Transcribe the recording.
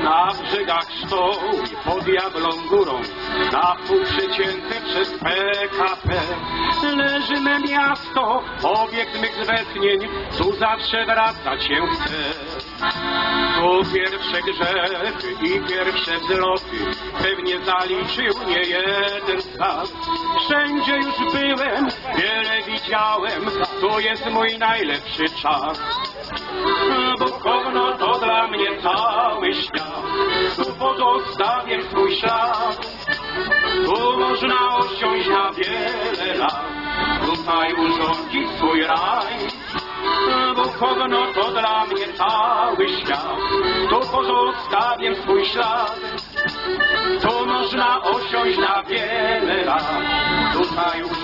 Na brzegach sztoły, pod Jablą Górą, na pół przecięte przez PKP. Leży me miasto, obiekt mych westchnień, tu zawsze wracać się chce. Tu pierwsze grzechy i pierwsze wzloty pewnie zaliczył nie jeden stan. Wszędzie już byłem, wiele widziałem, to jest mój najlepszy czas. Bukowno tu pozostawię swój ślad. Tu można osiąść na wiele lat, tutaj urządzić swój raj. Bukowno to dla mnie cały świat, tu pozostawię swój ślad. Tu można osiąść na wiele lat, tutaj urządzić.